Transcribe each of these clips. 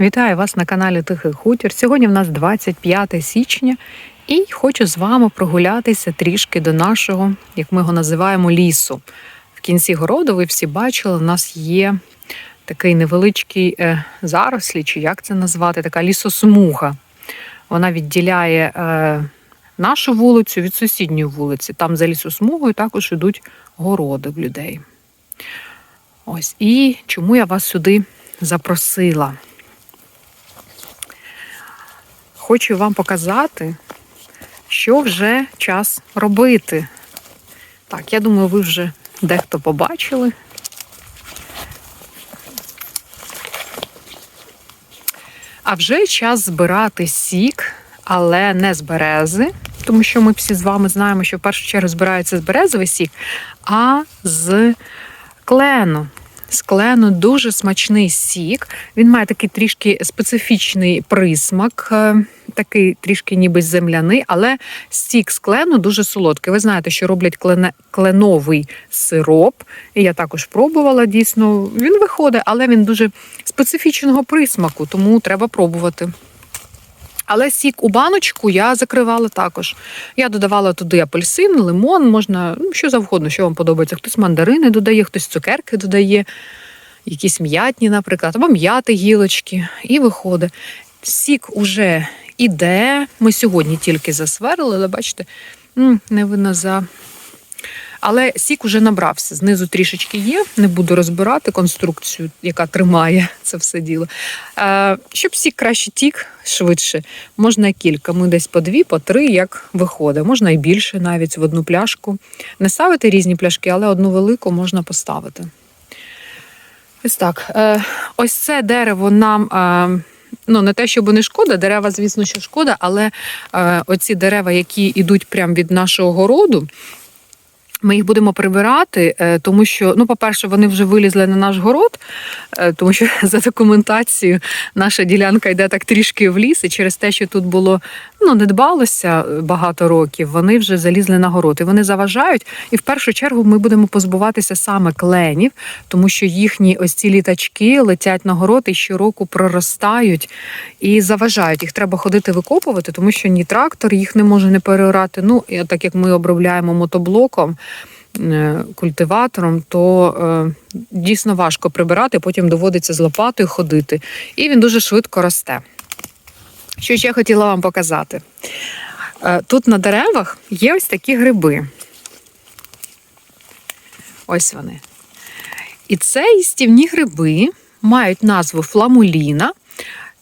Вітаю вас на каналі Тихий Хутір. Сьогодні в нас 25 січня, і хочу з вами прогулятися трішки до нашого, як ми його називаємо, лісу. В кінці городу ви всі бачили, у нас є такий невеличкий е, зарослі, чи як це назвати, така лісосмуга. Вона відділяє е, нашу вулицю від сусідньої вулиці. Там за лісосмугою також йдуть городи в людей. Ось і чому я вас сюди запросила? Хочу вам показати, що вже час робити. Так, я думаю, ви вже дехто побачили. А вже час збирати сік, але не з берези, тому що ми всі з вами знаємо, що в першу чергу збирається з березовий сік, а з клену. З клену дуже смачний сік. Він має такий трішки специфічний присмак, е, такий трішки ніби земляний, але сік з клену дуже солодкий. Ви знаєте, що роблять клене, кленовий сироп. Я також пробувала дійсно. Він виходить, але він дуже специфічного присмаку, тому треба пробувати. Але сік у баночку я закривала також. Я додавала туди апельсин, лимон, можна ну, що завгодно, що вам подобається. Хтось мандарини додає, хтось цукерки додає, якісь м'ятні, наприклад, або м'яти гілочки, і виходить. Сік уже іде. Ми сьогодні тільки засварили, але бачите, не видно за. Але сік уже набрався. Знизу трішечки є. Не буду розбирати конструкцію, яка тримає це все діло. Е, щоб сік краще тік швидше, можна кілька. Ми десь по дві, по три, як виходить. Можна і більше навіть в одну пляшку. Не ставити різні пляшки, але одну велику можна поставити. Ось так. Е, ось це дерево нам. Е, Ну, не те, щоб не шкода, дерева, звісно, що шкода, але е, оці дерева, які йдуть прямо від нашого городу, ми їх будемо прибирати, е, тому що, ну, по-перше, вони вже вилізли на наш город, е, тому що за документацією наша ділянка йде так трішки в ліс, і через те, що тут було ну, не дбалося багато років, вони вже залізли на город. І вони заважають. І в першу чергу ми будемо позбуватися саме кленів, тому що їхні ось ці літачки летять на город і щороку проростають і заважають. Їх треба ходити викопувати, тому що ні трактор їх не може не переорати. Ну, так як ми обробляємо мотоблоком. е, Культиватором, то е, дійсно важко прибирати, потім доводиться з лопатою ходити. І він дуже швидко росте. Що ще хотіла вам показати? Е, Тут на деревах є ось такі гриби. Ось вони. І це їстівні гриби мають назву фламуліна.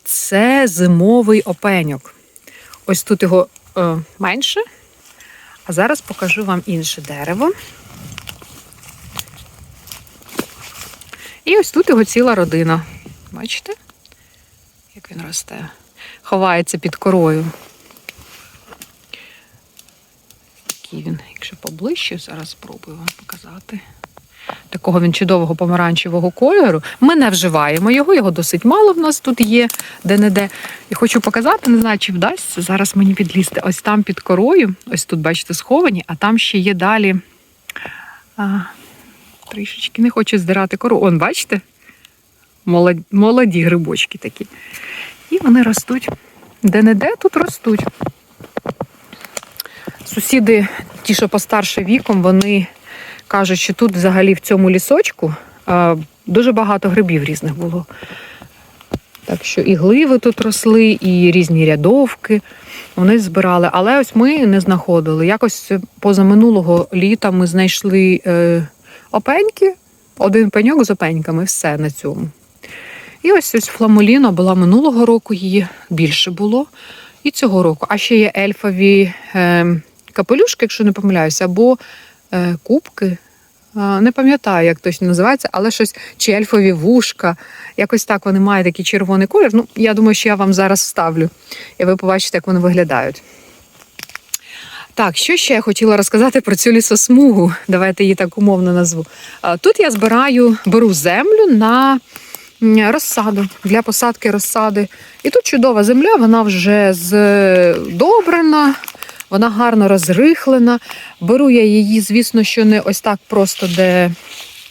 Це зимовий опеньок. Ось тут його е, менше. А зараз покажу вам інше дерево. І ось тут його ціла родина. Бачите, як він росте? Ховається під корою. Такий він, якщо поближче, зараз спробую вам показати. Такого він чудового помаранчевого кольору. Ми не вживаємо його, його досить мало в нас тут є, де-не-де. І хочу показати, не знаю, чи вдасться зараз мені підлізти. Ось там під корою, ось тут, бачите, сховані, а там ще є далі. А, трішечки не хочу здирати кору. Он, бачите? Молоді, молоді грибочки такі. І вони ростуть. Де-не-де тут ростуть. Сусіди, ті, що постарше віком, вони кажуть, що тут взагалі в цьому лісочку дуже багато грибів різних було. Так що і гливи тут росли, і різні рядовки вони збирали. Але ось ми не знаходили. Якось позаминулого літа ми знайшли е, опеньки, один пеньок з опеньками, все на цьому. І ось ось фламуліна була минулого року, її більше було. І цього року. А ще є ельфові е, капелюшки, якщо не помиляюся, або е, кубки. Не пам'ятаю, як точно називається, але щось чи ельфові вушка. Якось так вони мають такий червоний колір. Ну, я думаю, що я вам зараз вставлю, і ви побачите, як вони виглядають. Так, що ще я хотіла розказати про цю лісосмугу? Давайте її так умовно назву. Тут я збираю, беру землю на розсаду для посадки розсади. І тут чудова земля, вона вже здобрена, вона гарно розрихлена. Беру я її, звісно, що не ось так просто де,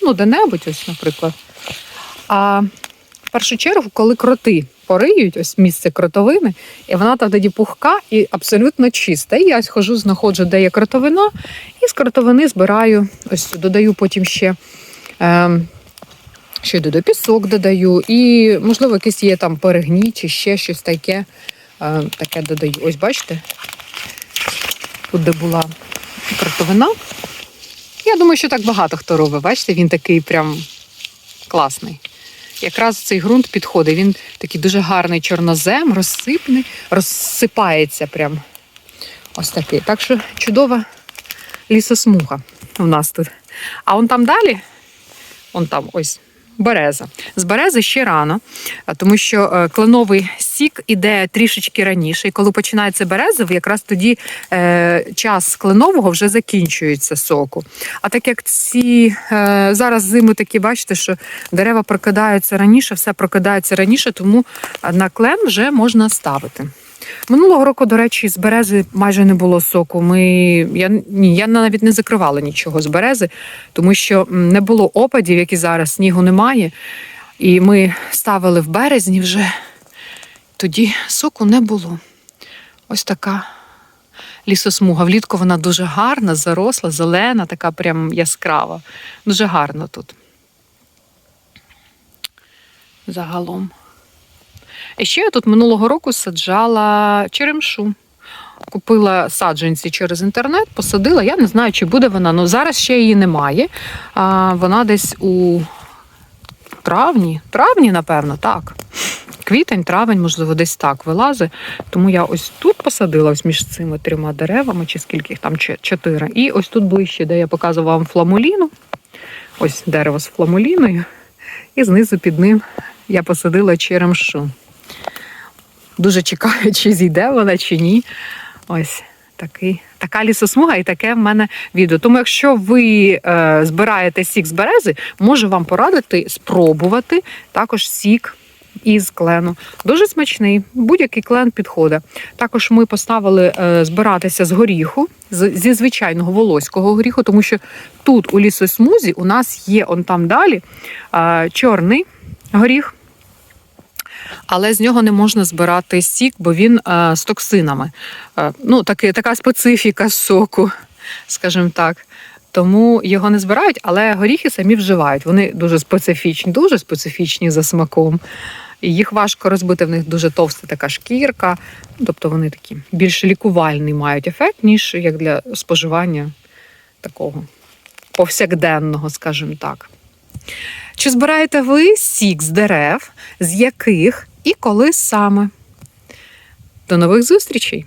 ну, де-небудь, ось, наприклад. А в першу чергу, коли кроти пориють, ось місце кротовини, і вона там тоді пухка і абсолютно чиста. І я схожу, знаходжу, де є кротовина, і з кротовини збираю, ось додаю потім ще. Е, я додаю? Пісок додаю, і, можливо, якийсь є там перегній чи ще щось таке. Е, таке додаю. Ось бачите, тут де була кротовина. Я думаю, що так багато хто робить. Бачите, він такий прям класний. Якраз цей ґрунт підходить. Він такий дуже гарний чорнозем, розсипний, розсипається прям. Ось такий. Так що чудова лісосмуга у нас тут. А он там далі, он там ось. Береза. З берези ще рано, тому що е, кленовий сік іде трішечки раніше. І коли починається березовий, якраз тоді е, час кленового вже закінчується соку. А так як ці е, зараз зими такі, бачите, що дерева прокидаються раніше, все прокидається раніше, тому на клен вже можна ставити. Минулого року, до речі, з берези майже не було соку. Ми я ні, я навіть не закривала нічого з берези, тому що не було опадів, як і зараз, снігу немає. І ми ставили в березні вже. Тоді соку не було. Ось така лісосмуга. Влітку вона дуже гарна, заросла, зелена, така прям яскрава. Дуже гарно тут. Загалом. І ще я тут минулого року саджала черемшу. Купила саджанці через інтернет, посадила. Я не знаю, чи буде вона. Ну зараз ще її немає. А, вона десь у травні. Травні, напевно, так. Квітень, травень, можливо, десь так вилазить. Тому я ось тут посадила ось між цими трьома деревами, чи скільки їх там чотири. І ось тут ближче, де я показувала вам фламуліну. Ось дерево з фламуліною. І знизу під ним я посадила черемшу. Дуже чекаю, чи зійде вона, чи ні. Ось такий, така лісосмуга і таке в мене відео. Тому, якщо ви е, збираєте сік з берези, можу вам порадити спробувати також сік із клену. Дуже смачний, будь-який клен підходить. Також ми поставили е, збиратися з горіху, з, зі звичайного волоського горіху, тому що тут у лісосмузі у нас є он там далі е, чорний горіх. Але з нього не можна збирати сік, бо він е, з токсинами. Е, ну, таки, така специфіка соку, скажімо так. Тому його не збирають, але горіхи самі вживають. Вони дуже специфічні, дуже специфічні за смаком. І їх важко розбити, в них дуже товста така шкірка. Тобто вони такі більш лікувальний мають ефект, ніж як для споживання такого повсякденного, скажімо так. Чи збираєте ви сік з дерев, з яких і коли саме? До нових зустрічей!